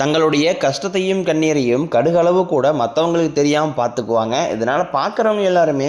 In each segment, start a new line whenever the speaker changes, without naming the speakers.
தங்களுடைய கஷ்டத்தையும் கண்ணீரையும் கடுகளவு கூட மற்றவங்களுக்கு தெரியாமல் பார்த்துக்குவாங்க. இதனால் பார்க்குறவங்க எல்லாருமே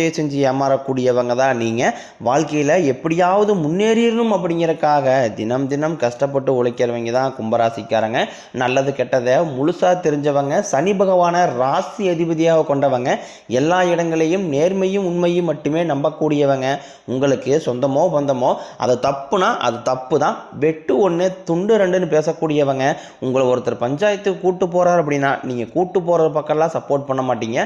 செஞ்சு ஏமாறக்கூடியவங்க தான் நீங்கள் வாழ்க்கையில் எப்படியாவது முன்னேறிடணும் அப்படிங்கிறக்காக தினம் தினம் கஷ்டப்பட்டு உழைக்கிறவங்க தான் கும்பராசிக்காரங்க. நல்லது கெட்டதை முழுசாக தெரிஞ்சவங்க சனி பகவானை ராசி அதிபதியாக கொண்டவங்க எல்லா இடங்களையும் நேர்மையும் உண்மையும் மட்டுமே நம்பக்கூடியவங்க. உங்களுக்கு சொந்தமோ பந்தமோ அது தப்புனா அது தப்பு தான். வெட்டு ஒன்று துண்டு ரெண்டுன்னு பேசக்கூடியவங்க. உங்களை ஒருத்தர் பஞ்சாயத்துக்கு கூட்டு போகிறார் அப்படின்னா நீங்கள் கூட்டு போகிற பக்கம்லாம் சப்போர்ட் பண்ண மாட்டீங்க.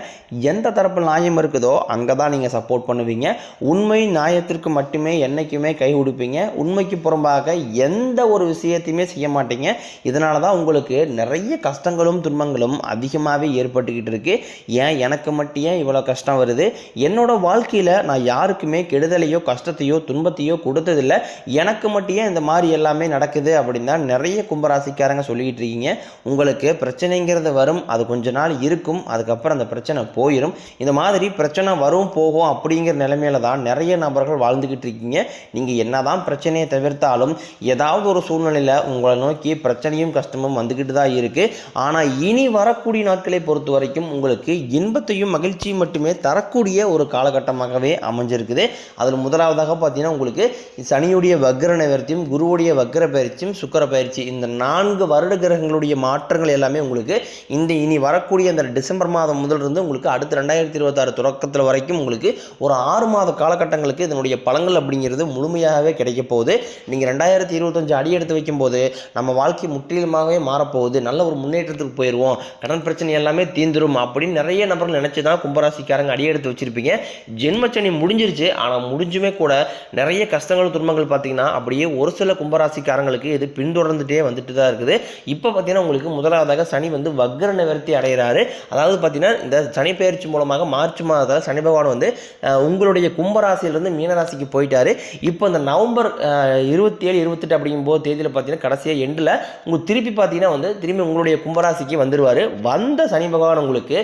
எந்த தரப்பு நியாயம் இருக்குதோ அங்கே தான் நீங்கள் சப்போர்ட் பண்ணுவீங்க. உண்மை நியாயத்திற்கு மட்டுமே என்றைக்குமே கை கொடுப்பீங்க உண்மைக்கு புறம்பாக எந்த ஒரு விஷயத்தையுமே செய்ய மாட்டீங்க. இதனால தான் உங்களுக்கு நிறைய கஷ்டங்களும் துன்பங்களும் அதிகமாகவே ஏற்பட்டுக்கிட்டு இருக்குது ஏன்? எனக்கு மட்டும் ஏன் இவ்வளோ கஷ்டம் வருது? என்னோட வாழ்க்கையில் நான் யாருக்குமே கெடுதலையோ கஷ்டத்தையோ துன்பத்தையோ கொடுத்ததில்ல. எனக்கு மட்டும் ஏன் இந்த மாதிரி எல்லாமே நடக்குது அப்படின்னு தான் நிறைய கும்பராசிக்காரங்க சொல்லிக்கிட்டு இருக்கீங்க. உங்களுக்கு பிரச்சனைங்கிறது வரும். அது கொஞ்ச நாள் இருக்கும். அதுக்கப்புறம் அந்த பிரச்சனை போயிடும் இந்த மாதிரி பிரச்சனை வரும் போகும் அப்படிங்கிற நிலைமையில தான் நிறைய நபர்கள் வாழ்ந்துக்கிட்டு இருக்கீங்க. நீங்கள் என்னதான் பிரச்சனையை தவிர்த்தாலும் ஏதாவது ஒரு சூழ்நிலையில் உங்களை நோக்கி பிரச்சனையும் கஷ்டமும் வந்துக்கிட்டு தான் இருக்குது ஆனால் இனி வரக்கூடிய நாட்களை பொறுத்த வரைக்கும் உங்களுக்கு இன்பத்தையும் மகிழ்ச்சியும் மட்டுமே தரக்கூடிய ஒரு காலகட்டமாகவே அமைஞ்சிருக்குது. அதில் முதலாவதாக பார்த்தீங்கன்னா உங்களுக்கு சனியுடைய வக்ர நிவர்த்தியும் குருவுடைய வக்ர பயிற்சியும் சுக்கர பயிற்சி இந்த நான்கு வருட கிரகங்களுடைய மாற்றங்கள் எல்லாமே உங்களுக்கு இந்த இனி வரக்கூடிய அந்த டிசம்பர் மாதம் முதல் இருந்து உங்களுக்கு அடுத்த ரெண்டாயிரத்தி இருபத்தாறு தொடக்கத்தில் வரைக்கும் உங்களுக்கு ஒரு ஆறு மாத காலகட்டங்களுக்கு இதனுடைய பலங்கள் அப்படிங்கிறது முழுமையாகவே கிடைக்க போகுது. நீங்கள் ரெண்டாயிரத்தி இருபத்தஞ்சு அடி எடுத்து வைக்கும்போது நம்ம வாழ்க்கை முற்றிலுமாகவே மாறப்போகுது. நல்ல ஒரு முன்னேற்றத்துக்கு போயிடுவோம் கடன் பிரச்சனை எல்லாமே தீந்துரும் அப்படின்னு நிறைய நபர்கள் நினச்சி தான் கும்பராசிக்காரங்க அடி எடுத்து வச்சிருப்பீங்க. ஜென்மச்சனி முடிஞ்சிருச்சு. ஆனால் முடிஞ்சுமே கூட நிறைய கஷ்டங்கள் துன்பங்கள் பார்த்தீங்கன்னா அப்படியே ஒரு சில கும்பராசிக்காரங்களுக்கு இது பின்தொடர்ந்துட்டே வந்துட்டு தான் இருக்குது. இப்போ பார்த்தீங்கன்னா உங்களுக்கு முதலாவதாக சனி வந்து வக்ர நிவர்த்தி அடைகிறாரு. அதாவது பார்த்தீங்கன்னா இந்த சனி பயிற்சி மூலமாக மார்ச் மாதத்தில் சனி பகவான் வந்து உங்களுடைய கும்பராசியிலிருந்து மீனராசிக்கு போயிட்டாரு. இப்போ இந்த நவம்பர் இருபத்தி ஏழு இருபத்தெட்டு அப்படிங்கும்போது தேதியில் பார்த்தீங்கன்னா கடைசியாக எண்டில் உங்களுக்கு திருப்பி பார்த்தீங்கன்னா வந்து திரும்பி உங்களுடைய கும்பராசிக்கு வந்துடுவார் வந்த சனி பகவான் உங்களுக்கு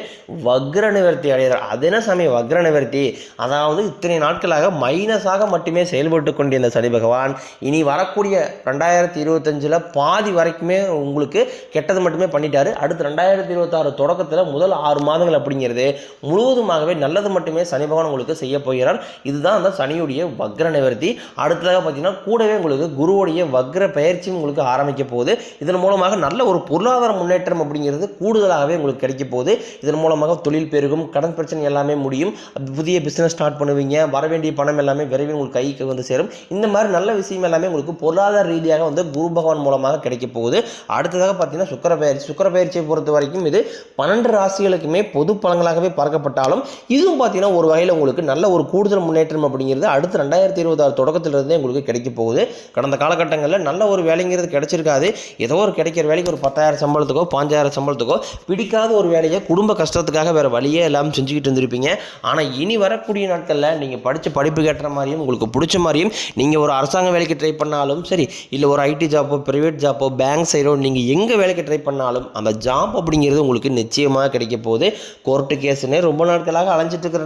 வக்ர நிவர்த்தி அடைகிறார். அது என்ன சமயம் வக்ர நிவர்த்தி. அதாவது இத்தனை நாட்களாக மைனஸாக மட்டுமே செயல்பட்டு கொண்டிருந்த சனி பகவான் இனி வரக்கூடிய ரெண்டாயிரத்தி இருபத்தஞ்சில் பாதி வரைக்குமே உங்களுக்கு கெட்டது மட்டுமே பண்ணிட்டாரு. அடுத்து ரெண்டாயிரத்தி இருபத்தாறு தொடக்கத்தில் முதல் ஆறு மாதங்கள் அப்படிங்கிறது முழுவதுமாகவே நல்லது மட்டுமே சனி சனி பகவான் உங்களுக்கு செய்ய போகிறார். இதுதான் அந்த சனியுடைய வக்ர நிவர்த்தி. அடுத்ததாக பார்த்தீங்கன்னா கூடவே உங்களுக்கு குருவுடைய வக்ர பயிற்சியும் உங்களுக்கு ஆரம்பிக்க போகுது. இதன் மூலமாக நல்ல ஒரு பொருளாதார முன்னேற்றம் அப்படிங்கிறது கூடுதலாகவே உங்களுக்கு கிடைக்க போகுது. இதன் மூலமாக தொழில் பெருகும் கடன் பிரச்சனை எல்லாமே முடியும். புதிய பிஸ்னஸ் ஸ்டார்ட் பண்ணுவீங்க. வர வேண்டிய பணம் எல்லாமே விரைவில் உங்களுக்கு கைக்கு வந்து சேரும். இந்த மாதிரி நல்ல விஷயம் எல்லாமே உங்களுக்கு பொருளாதார ரீதியாக வந்து குரு பகவான் மூலமாக கிடைக்க போகுது. அடுத்ததாக பார்த்தீங்கன்னா சுக்கர பயிற்சி. சுக்கர பயிற்சியை பொறுத்த வரைக்கும் இது பன்னெண்டு ராசிகளுக்குமே பொது பலன்களாகவே பார்க்கப்பட்டாலும் இதுவும் பார்த்தீங்கன்னா ஒரு வகையில் உங்களுக்கு நல்ல ஒரு கூடுதல் முன்னேற்றம் அப்படிங்கிறது அடுத்து ரெண்டாயிரத்தி இருபத்தாறு தொடக்கத்திலிருந்தே உங்களுக்கு கிடைக்க போகுது. கடந்த காலகட்டங்களில் நல்ல ஒரு வேலைங்கிறது கிடைச்சிருக்காது. ஏதோ ஒரு கிடைக்கிற வேலைக்கு ஒரு பத்தாயிரம் சம்பளத்துக்கோ பாஞ்சாயிரம் சம்பளத்துக்கோ பிடிக்காத ஒரு வேலையை குடும்ப கஷ்டத்துக்காக வேறு வழியே எல்லாம் செஞ்சுக்கிட்டு இருந்திருப்பீங்க. ஆனால் இனி வரக்கூடிய நாட்களில் நீங்கள் படித்த படிப்பு கேட்டுற மாதிரியும் உங்களுக்கு பிடிச்ச மாதிரியும் நீங்கள் ஒரு அரசாங்க வேலைக்கு ட்ரை பண்ணாலும் சரி இல்லை ஒரு ஐடி ஜாப்போ ப்ரைவேட் ஜாப்போ பேங்க் சைடோ நீங்கள்
எங்கே வேலைக்கு ட்ரை பண்ணாலும் அந்த ஜாப் அப்படிங்கிறது உங்களுக்கு நிச்சயமாக கிடைக்க போகுது. கோர்ட்டு கேஸுன்னு ரொம்ப நாட்களாக அலைஞ்சிட்டு இருக்கிற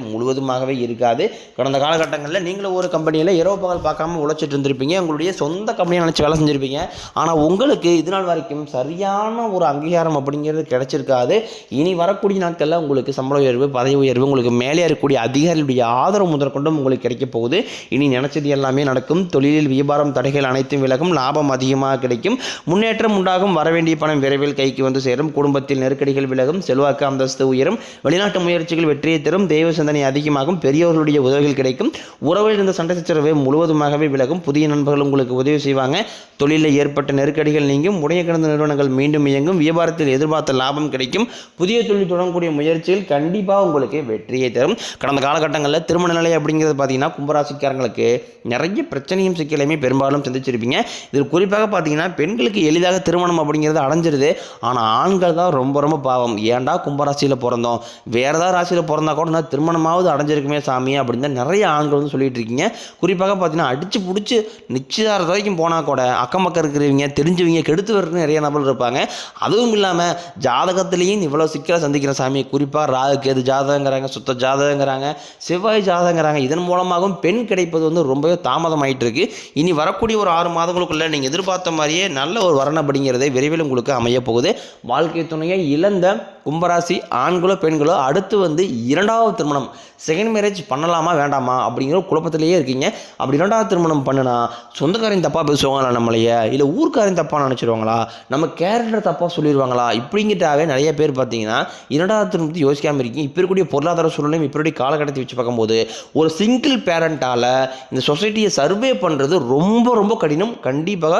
முழுவதுமாகவே இருக்காது. கடந்த காலகட்டங்களில் நீங்களும் ஒரு கம்பெனியில் இரவு பகல் பார்க்காம உழைச்சிட்டு இருந்திருப்பீங்க. உங்களுடைய சொந்த கம்பெனியை நினச்சி வேலை செஞ்சுருப்பீங்க. ஆனால் உங்களுக்கு இது நாள் வரைக்கும் சரியான ஒரு அங்கீகாரம் அப்படிங்கிறது கிடைச்சிருக்காது. இனி வரக்கூடிய நாட்களில் உங்களுக்கு சம்பள உயர்வு பதவி உயர்வு உங்களுக்கு மேலே இருக்கக்கூடிய அதிகாரிகளுடைய ஆதரவு முதற்கொண்டும் உங்களுக்கு கிடைக்க போகுது. இனி நினச்சது எல்லாமே நடக்கும். தொழிலில் வியாபாரம் தடைகள் அனைத்தும் விலகும். லாபம் அதிகமாக கிடைக்கும். முன்னேற்றம் உண்டாகும். வரவேண்டிய பணம் விரைவில் கைக்கு வந்து சேரும். குடும்பத்தில் நெருக்கடிகள் விலகும். செல்வாக்கு அந்தஸ்து உயரும். வெளிநாட்டு முயற்சிகள் வெற்றியை தரும். தெய்வ சிந்தனை அதிகமாகும் பெரியவர்களுடைய உதவிகள் கிடைக்கும். உறவில் இருந்த சண்டை சச்சரவு முழுவதுமாகவே விலகும். புதிய நண்பர்கள் உங்களுக்கு உதவி செய்வாங்க. தொழிலில் ஏற்பட்ட நெருக்கடிகள் நீங்கும். உடைய கிடந்த நிறுவனங்கள் மீண்டும் இயங்கும். வியாபாரத்தில் எதிர்பார்த்த லாபம் கிடைக்கும். புதிய தொழில் தொடங்கக்கூடிய முயற்சியில் கண்டிப்பாக உங்களுக்கு வெற்றியை தரும். கடந்த காலகட்டங்களில் திருமண நிலை அப்படிங்கிறது பார்த்தீங்கன்னா கும்பராசிக்காரங்களுக்கு நிறைய பிரச்சனையும் சிக்கலையுமே பெரும்பாலும் சந்திச்சிருப்பீங்க. இதில் குறிப்பாக பார்த்தீங்கன்னா பெண்களுக்கு எளிதாக திருமணம் அப்படிங்கிறது அடைஞ்சிருது. ஆனால் ஆண்கள் தான் ரொம்ப ரொம்ப பாவம். ஏன்டா கும்பராசியில் பிறந்தோம்? வேறு ஏதாவது ராசியில் பிறந்தா கூட நான் திருமணமாவது அடைஞ்சிருக்குமே சாமி அப்படின்னு தான் நிறைய ஆண்கள் வந்து சொல்லிட்டு இருக்கீங்க. குறிப்பாக பார்த்தீங்கன்னா அடிச்சு பிடிச்சி நிச்சயதார வரைக்கும் போனால் கூட அக்கம் பக்கம் இருக்கிறவங்க தெரிஞ்சவங்க கெடுத்து வர்றது நிறைய நபர்கள் இருப்பாங்க. அதுவும் இல்லாமல் ஜாதகத்திலையும் இவ்வளோ சிக்கலை சந்திக்கிற சாமி குறிப்பாக ராகு கேது ஜாதகங்கிறாங்க சுத்த ஜாதகங்கிறாங்க செவ்வாய் ஜாதகங்கிறாங்க இதன் மூலமாகவும் பெண் கிடைப்பது வந்து ரொம்பவே தாமதம் இருக்கு இனி வரக்கூடிய ஒரு ஆறு மாதங்களுக்குள்ள நீங்கள் எதிர்பார்த்த மாதிரியே நல்ல ஒரு வரணப்படிங்கிறதே அப்படிங்கிறதே விரைவில் உங்களுக்கு அமைய போகுது. வாழ்க்கை துணையை இழந்த கும்பராசி ஆண்களோ பெண்களோ அடுத்து வந்து இரண்டாவது திருமணம் செகண்ட் மேரேஜ் பண்ணலாமா வேண்டாமா அப்படிங்கிற குழப்பத்திலேயே இருக்கீங்க. அப்படி இரண்டாவது திருமணம் பண்ணுனா சொந்தக்காரன் தப்பாக பேசுவாங்களா நம்மளைய? இல்லை ஊர்க்காரையும் தப்பாக நினச்சிருவாங்களா? நம்ம கேரக்டர் தப்பாக சொல்லிடுவாங்களா இப்படிங்கிட்டாவே நிறைய பேர் பார்த்தீங்கன்னா இரண்டாவது திருமணத்தை யோசிக்காமல் இருக்கீங்க. இப்போ இருக்கக்கூடிய பொருளாதார சூழ்நிலையும் இப்போ இருக்கக்கூடிய காலகட்டத்தை வச்சு பார்க்கும்போது ஒரு சிங்கிள் பேரண்ட்டால் இந்த சொசைட்டியை சர்வே பண்ணுறது ரொம்ப ரொம்ப கடினம். கண்டிப்பாக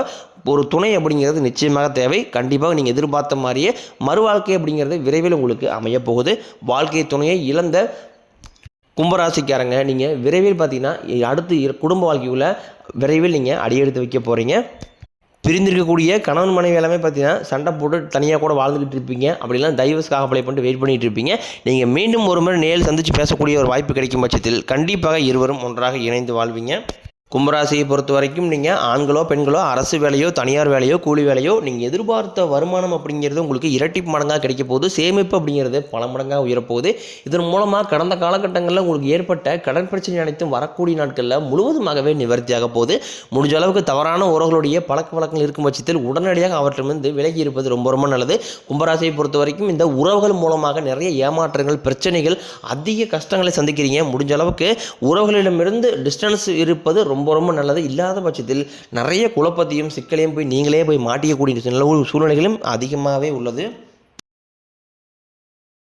ஒரு துணை அப்படிங்கிறது நிச்சயமாக தேவை. கண்டிப்பாக நீங்கள் எதிர்பார்த்த மாதிரியே மறுவாழ்க்கை அப்படிங்கிறது விரைவில் உங்களுக்கு அமையப்போகுது. வாழ்க்கை துணையை இழந்த கும்பராசிக்காரங்க நீங்கள் விரைவில் பார்த்தீங்கன்னா அடுத்து குடும்ப வாழ்க்கைக்குள்ளே விரைவில் நீங்கள் அடியெடுத்து வைக்க போகிறீங்க பிரிந்திருக்கக்கூடிய கணவன் மனைவி எல்லாமே பார்த்தீங்கன்னா சண்டை போட்டு தனியாக கூட வாழ்ந்துக்கிட்டு இருப்பீங்க. அப்படிலாம் டைவர்ஸ்க்காக அப்ளை பண்ணிட்டு வெயிட் பண்ணிட்டு இருப்பீங்க. நீங்கள் மீண்டும் ஒரு முறை நேரில் சந்தித்து பேசக்கூடிய ஒரு வாய்ப்பு கிடைக்கும் பட்சத்தில் கண்டிப்பாக இருவரும் ஒன்றாக இணைந்து வாழ்வீங்க. கும்பராசியை பொறுத்த வரைக்கும் நீங்கள் ஆண்களோ பெண்களோ அரசு வேலையோ தனியார் வேலையோ கூலி வேலையோ நீங்கள் எதிர்பார்த்த வருமானம் அப்படிங்கிறது உங்களுக்கு இரட்டி மடங்காக கிடைக்க போகுது. சேமிப்பு அப்படிங்கிறது பல மடங்காக உயரப்போகுது. இதன் மூலமாக கடந்த காலகட்டங்களில் உங்களுக்கு ஏற்பட்ட கடன் பிரச்சனை அனைத்தும் வரக்கூடிய நாட்களில் முழுவதுமாகவே நிவர்த்தியாக போகுது. முடிஞ்ச அளவுக்கு தவறான உறவுகளுடைய பழக்க வழக்கங்கள் இருக்கும் பட்சத்தில் உடனடியாக அவற்றிலிருந்து விலகி இருப்பது ரொம்ப ரொம்ப நல்லது. கும்பராசியை பொறுத்த வரைக்கும் இந்த உறவுகள் மூலமாக நிறைய ஏமாற்றங்கள் பிரச்சனைகள் அதிக கஷ்டங்களை சந்திக்கிறீங்க. முடிஞ்ச அளவுக்கு உறவுகளிடமிருந்து டிஸ்டன்ஸ் இருப்பது ரொம்ப ரொம்ப ரொம்ப நல்லது. இல்லாத பட்சத்தில் நிறைய குழப்பத்தையும் சிக்கலையும் போய் நீங்களே போய் மாட்டிக்கக்கூடிய சூழ்நிலைகளும் அதிகமாகவே உள்ளது.